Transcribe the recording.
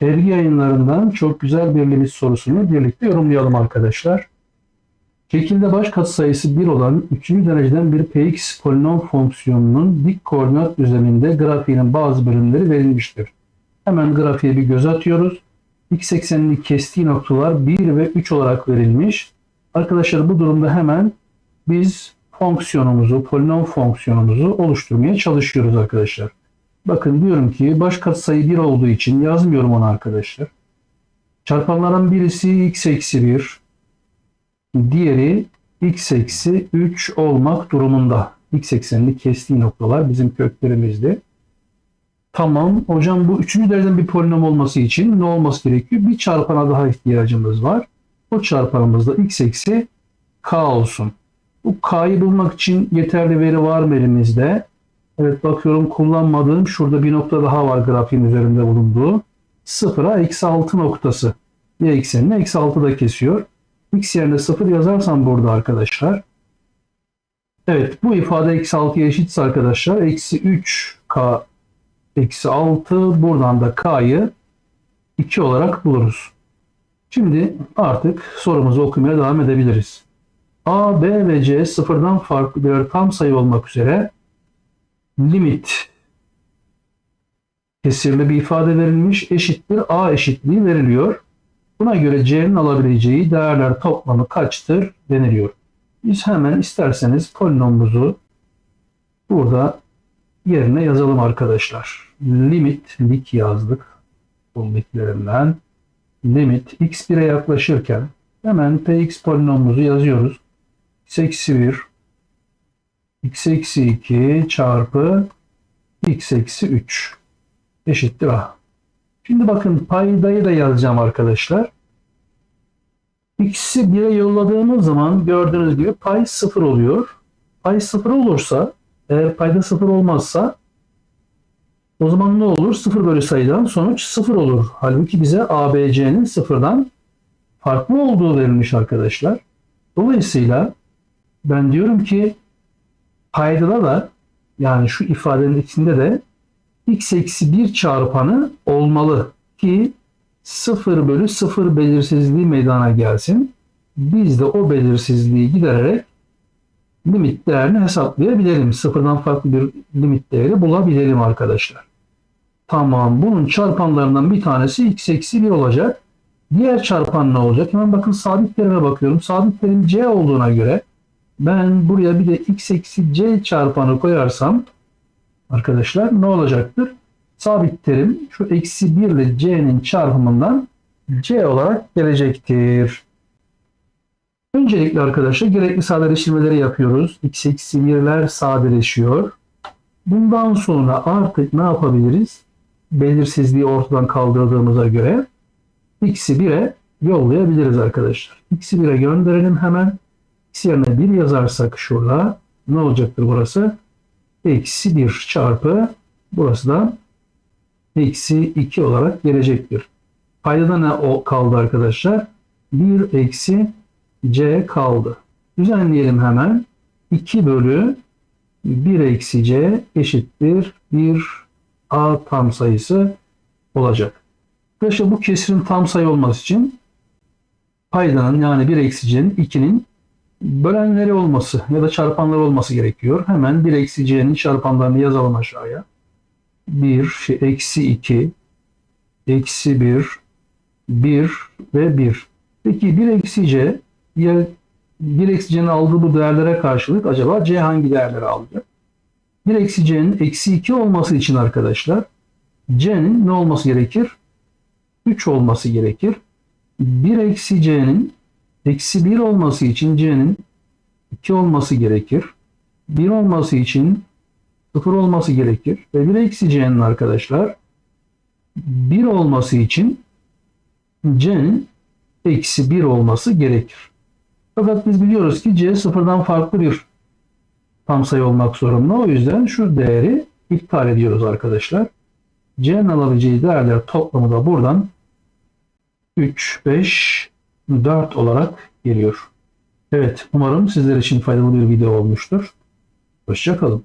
Ergi yayınlarından çok güzel bir limit sorusunu birlikte yorumlayalım arkadaşlar. Şekilde baş katsayısı 1 olan 3. dereceden bir px polinom fonksiyonunun dik koordinat düzleminde grafiğinin bazı bölümleri verilmiştir. Hemen grafiğe bir göz atıyoruz. X eksenini kestiği noktalar 1 ve 3 olarak verilmiş. Arkadaşlar bu durumda hemen biz fonksiyonumuzu, polinom fonksiyonumuzu oluşturmaya çalışıyoruz arkadaşlar. Bakın diyorum ki baş katsayı 1 olduğu için yazmıyorum onu arkadaşlar. Çarpanların birisi x eksi 1, diğeri x eksi 3 olmak durumunda. X eksenini kestiği noktalar bizim köklerimizdi. Tamam hocam bu üçüncü dereceden bir polinom olması için ne olması gerekiyor? Bir çarpana daha ihtiyacımız var. O çarpanımız da x eksi k olsun. Bu k'yı bulmak için yeterli veri var mı elimizde? Evet bakıyorum kullanmadığım şurada bir nokta daha var grafiğin üzerinde bulunduğu. Sıfıra eksi 6 noktası. Y eksenini eksi 6 da kesiyor. X yerine 0 yazarsam burada arkadaşlar. Evet bu ifade eksi 6'ya eşitse arkadaşlar. Eksi 3K eksi 6 buradan da K'yı 2 olarak buluruz. Şimdi artık sorumuzu okumaya devam edebiliriz. A, B ve C sıfırdan farklı birer tam sayı olmak üzere limit kesirli bir ifade verilmiş eşittir A eşitliği veriliyor. Buna göre C'nin alabileceği değerler toplamı kaçtır deniliyor. Biz hemen isterseniz polinomumuzu burada yerine yazalım arkadaşlar. Limit lik yazdık. Bu liklerinden. Limit x 1'e yaklaşırken hemen px polinomumuzu yazıyoruz. x eksi 1 x eksi 2 çarpı x eksi 3 eşittir a. Şimdi bakın paydayı da yazacağım arkadaşlar. X'i 1'e yolladığımız zaman gördüğünüz gibi pay 0 oluyor. Pay 0 olursa eğer payda 0 olmazsa o zaman ne olur? 0 bölü sayıdan sonuç 0 olur. Halbuki bize ABC'nin sıfırdan farklı olduğu verilmiş arkadaşlar. Dolayısıyla ben diyorum ki paydada da yani şu ifadenin içinde de x eksi 1 çarpanı olmalı ki 0 bölü 0 belirsizliği meydana gelsin. Biz de o belirsizliği gidererek limit değerini hesaplayabilelim. Sıfırdan farklı bir limit değeri bulabilelim arkadaşlar. Tamam bunun çarpanlarından bir tanesi x eksi 1 olacak. Diğer çarpan ne olacak? Hemen bakın sabit terime bakıyorum. Sabit terim c olduğuna göre ben buraya bir de x eksi c çarpanı koyarsam arkadaşlar ne olacaktır? Sabit terim şu eksi 1 ile c'nin çarpımından c olarak gelecektir. Öncelikle arkadaşlar gerekli sadeleştirmeleri yapıyoruz. x eksi 1'ler sadeleşiyor. Bundan sonra artık ne yapabiliriz? Belirsizliği ortadan kaldırdığımıza göre x'i 1'e yollayabiliriz arkadaşlar. x'i 1'e gönderelim hemen. X yerine 1 yazarsak şurada ne olacaktır burası? Eksi 1 çarpı burası da eksi 2 olarak gelecektir. Paydada ne o kaldı arkadaşlar? 1 eksi c kaldı. Düzenleyelim hemen. 2 bölü 1 eksi c eşittir 1 a tam sayısı olacak. Arkadaşlar bu kesirin tam sayı olması için paydanın yani 1 eksi c'nin 2'nin bölenleri olması ya da çarpanları olması gerekiyor. Hemen 1 eksi c'nin çarpanlarını yazalım aşağıya. 1, şey, eksi 2, eksi 1, 1 ve 1. Peki 1 eksi c, ya 1 eksi c'nin aldığı bu değerlere karşılık acaba c hangi değerleri alacak? 1 eksi c'nin eksi 2 olması için arkadaşlar c'nin ne olması gerekir? 3 olması gerekir. 1 eksi c'nin eksi 1 olması için c'nin 2 olması gerekir. 1 olması için 0 olması gerekir. Ve 1 eksi c'nin arkadaşlar 1 olması için c'nin eksi 1 olması gerekir. Fakat biz biliyoruz ki c sıfırdan farklı bir tam sayı olmak zorunda. O yüzden şu değeri iptal ediyoruz arkadaşlar. c'nin alabileceği değerler toplamı da buradan 3, 5, 4 olarak geliyor. Evet umarım sizler için faydalı bir video olmuştur. Hoşçakalın.